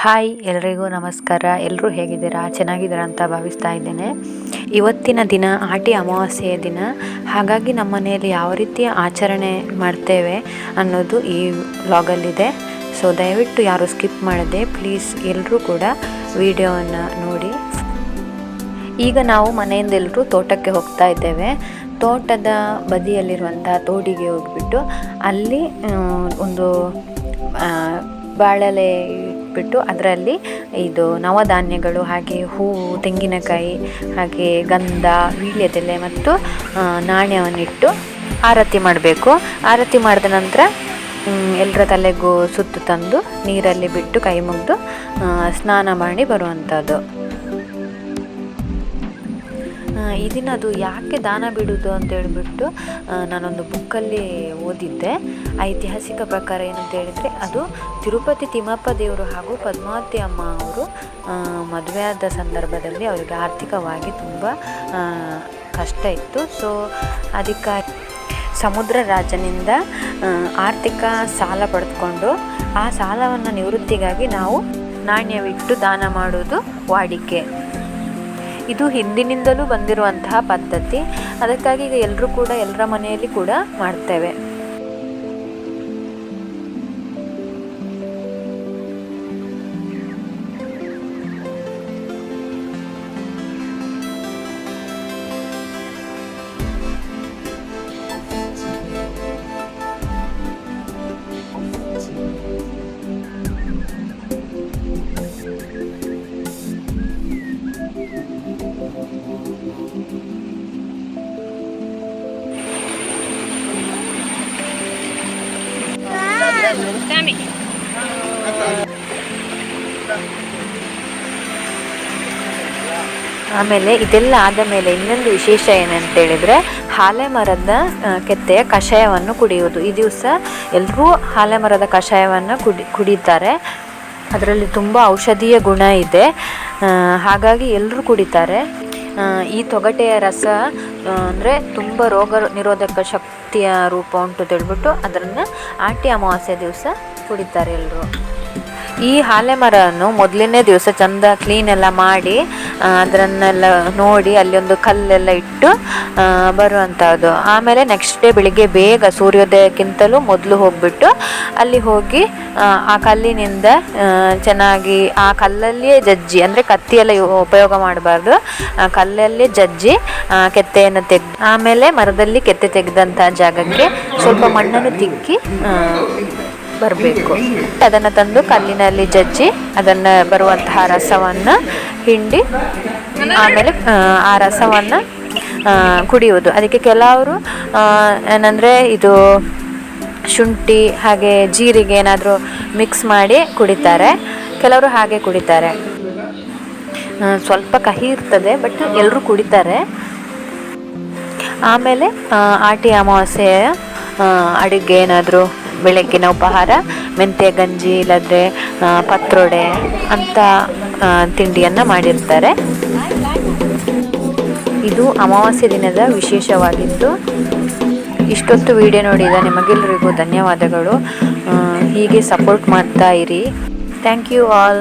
Hi, ಎಲ್ರಿಗೂ ನಮಸ್ಕಾರ. ಎಲ್ಲರೂ ಹೇಗಿದ್ದೀರಾ? ಚೆನ್ನಾಗಿದ್ದೀರಾ ಅಂತ ಭಾವಿಸ್ತಾ ಇದ್ದೇನೆ. ಇವತ್ತಿನ ದಿನ, ಆಟಿ ಅಮಾವಾಸ್ಯೆಯ ದಿನ. ಹಾಗಾಗಿ ನಮ್ಮ ಮನೆಯಲ್ಲಿ ಯಾವ ರೀತಿಯ ಆಚರಣೆ ಮಾಡ್ತೇವೆ ಅನ್ನೋದು ಈ ವ್ಲಾಗಲ್ಲಿದೆ. ಸೊ ದಯವಿಟ್ಟು ಯಾರು ಸ್ಕಿಪ್ ಮಾಡದೆ, ಪ್ಲೀಸ್ ಎಲ್ಲರೂ ಕೂಡ ವಿಡಿಯೋವನ್ನು ನೋಡಿ. ಈಗ ನಾವು ಮನೆಯಿಂದ ಎಲ್ಲರೂ ತೋಟಕ್ಕೆ ಹೋಗ್ತಾ ಇದ್ದೇವೆ. ತೋಟದ ಬದಿಯಲ್ಲಿರುವಂಥ ತೋಡಿಗೆ ಹೋಗ್ಬಿಟ್ಟು ಅಲ್ಲಿ ಒಂದು ಬಾಳಲೆ ಇಟ್ಬಿಟ್ಟು ಅದರಲ್ಲಿ ಇದು ನವಧಾನ್ಯಗಳು, ಹಾಗೆ ಹೂವು, ತೆಂಗಿನಕಾಯಿ, ಹಾಗೆ ಗಂಧ ವೀಳ್ಯದೆಲೆ ಮತ್ತು ನಾಣ್ಯವನ್ನಿಟ್ಟು ಆರತಿ ಮಾಡಬೇಕು. ಆರತಿ ಮಾಡಿದ ನಂತರ ಎಲ್ಲರ ತಲೆಗೂ ಸುತ್ತು ತಂದು ನೀರಲ್ಲಿ ಬಿಟ್ಟು ಕೈ ಮುಗಿದು ಸ್ನಾನ ಮಾಡಿ ಬರುವಂಥದ್ದು. ದಿನ ಅದು ಯಾಕೆ ದಾನ ಬಿಡೋದು ಅಂತ ಹೇಳ್ಬಿಟ್ಟು ಆ, ನಾನೊಂದು ಬುಕ್ಕಲ್ಲಿ ಓದಿದ್ದೆ. ಐತಿಹಾಸಿಕ ಪ್ರಕಾರ ಏನಂತ ಹೇಳಿದರೆ ಅದು ತಿರುಪತಿ ತಿಮ್ಮಪ್ಪ ದೇವರು ಹಾಗೂ ಪದ್ಮಾವತಿ ಅಮ್ಮ ಅವರು ಮದುವೆಯಾದ ಸಂದರ್ಭದಲ್ಲಿ ಅವರಿಗೆ ಆರ್ಥಿಕವಾಗಿ ತುಂಬ ಕಷ್ಟ ಇತ್ತು. ಸೊ ಅದಕ್ಕಾಗಿ ಸಮುದ್ರ ರಾಜನಿಂದ ಆರ್ಥಿಕ ಸಾಲ ಪಡೆದುಕೊಂಡು ಆ ಸಾಲವನ್ನು ನಿವೃತ್ತಿಗಾಗಿ ನಾವು ನಾಣ್ಯವಿಟ್ಟು ದಾನ ಮಾಡೋದು ವಾಡಿಕೆ. ಇದು ಹಿಂದಿನಿಂದಲೂ ಬಂದಿರುವಂತಹ ಪದ್ಧತಿ. ಅದಕ್ಕಾಗಿ ಈಗ ಎಲ್ಲರೂ ಕೂಡ ಎಲ್ಲರ ಮನೆಯಲ್ಲಿ ಕೂಡ ಮಾಡ್ತೇವೆ. ಆಮೇಲೆ ಇದೆಲ್ಲ ಆದ ಮೇಲೆ ಇನ್ನೊಂದು ವಿಶೇಷ ಏನಂತ ಹೇಳಿದರೆ ಹಾಲೆ ಮರದ ಕೆತ್ತೆಯ ಕಷಾಯವನ್ನು ಕುಡಿಯುವುದು. ಈ ದಿವಸ ಎಲ್ಲರೂ ಹಾಲೆ ಮರದ ಕಷಾಯವನ್ನು ಕುಡಿ, ಕುಡಿತಾರೆ. ಅದರಲ್ಲಿ ತುಂಬ ಔಷಧೀಯ ಗುಣ ಇದೆ. ಹಾಗಾಗಿ ಎಲ್ಲರೂ ಕುಡಿತಾರೆ. ಈ ತೊಗಟೆಯ ರಸ ಅಂದರೆ ತುಂಬ ರೋಗ ನಿರೋಧಕ ಶಕ್ತಿಯ ರೂಪ ಉಂಟು ಅಂತೇಳ್ಬಿಟ್ಟು ಅದನ್ನು ಆಟಿ ಅಮಾವಾಸ್ಯ ದಿವಸ ಕುಡಿತಾರೆ ಎಲ್ಲರೂ ಈ ಹಾಲೆ ಮರವನ್ನು ಮೊದಲನೇ ದಿವಸ ಚಂದ ಕ್ಲೀನ್ ಎಲ್ಲ ಮಾಡಿ ಅದನ್ನೆಲ್ಲ ನೋಡಿ ಅಲ್ಲಿ ಒಂದು ಕಲ್ಲೆಲ್ಲ ಇಟ್ಟು ಬರುವಂಥದ್ದು ಆಮೇಲೆ ನೆಕ್ಸ್ಟ್ ಡೇ ಬೆಳಿಗ್ಗೆ ಬೇಗ ಸೂರ್ಯೋದಯಕ್ಕಿಂತಲೂ ಮೊದಲು ಹೋಗ್ಬಿಟ್ಟು ಅಲ್ಲಿ ಹೋಗಿ ಆ, ಕಲ್ಲಿನಿಂದ ಚೆನ್ನಾಗಿ ಆ ಕಲ್ಲಲ್ಲಿಯೇ ಜಜ್ಜಿ ಅಂದರೆ ಕತ್ತಿಯೆಲ್ಲ ಉಪಯೋಗ ಮಾಡಬಾರ್ದು. ಕಲ್ಲಲ್ಲಿ ಜಜ್ಜಿ ಕೆತ್ತೆಯನ್ನು ತೆಗ್ದು ಆಮೇಲೆ ಮರದಲ್ಲಿ ಕೆತ್ತೆ ತೆಗೆದಂಥ ಜಾಗಕ್ಕೆ ಸ್ವಲ್ಪ ಮಣ್ಣನ್ನು ತಿಕ್ಕಿ ಬರಬೇಕು. ಅದನ್ನು ತಂದು ಕಲ್ಲಿನಲ್ಲಿ ಜಜ್ಜಿ ಅದನ್ನು ಬರುವಂತಹ ರಸವನ್ನು ಹಿಂಡಿ ಆಮೇಲೆ ಆ, ರಸವನ್ನು ಕುಡಿಯುವುದು. ಅದಕ್ಕೆ ಕೆಲವರು ಏನಂದರೆ ಇದು ಶುಂಠಿ ಹಾಗೆ ಜೀರಿಗೆ ಏನಾದರೂ ಮಿಕ್ಸ್ ಮಾಡಿ ಕುಡಿತಾರೆ. ಕೆಲವರು ಹಾಗೆ ಕುಡಿತಾರೆ. ಸ್ವಲ್ಪ ಕಹಿ ಇರ್ತದೆ ಬಟ್ ಎಲ್ಲರೂ ಕುಡಿತಾರೆ. ಆಮೇಲೆ ಆಟಿ ಅಮಾವಾಸ್ಯೆಯ ಅಡುಗೆ ಏನಾದರೂ ಬೆಳಗ್ಗಿನ ಉಪಹಾರ ಮೆಂತ್ಯ ಗಂಜಿ ಇಲ್ಲದ್ರೆ ಪತ್ರೊಡೆ ಅಂತ ತಿಂಡಿಯನ್ನು ಮಾಡಿರ್ತಾರೆ. ಇದು ಅಮಾವಾಸ್ಯೆ ದಿನದ ವಿಶೇಷವಾಗಿತ್ತು ಇಷ್ಟೊತ್ತು ವಿಡಿಯೋ ನೋಡಿದ ನಿಮಗೆಲ್ಲರಿಗೂ ಧನ್ಯವಾದಗಳು. ಹೀಗೆ ಸಪೋರ್ಟ್ ಮಾಡ್ತಾ ಇರಿ. Thank you all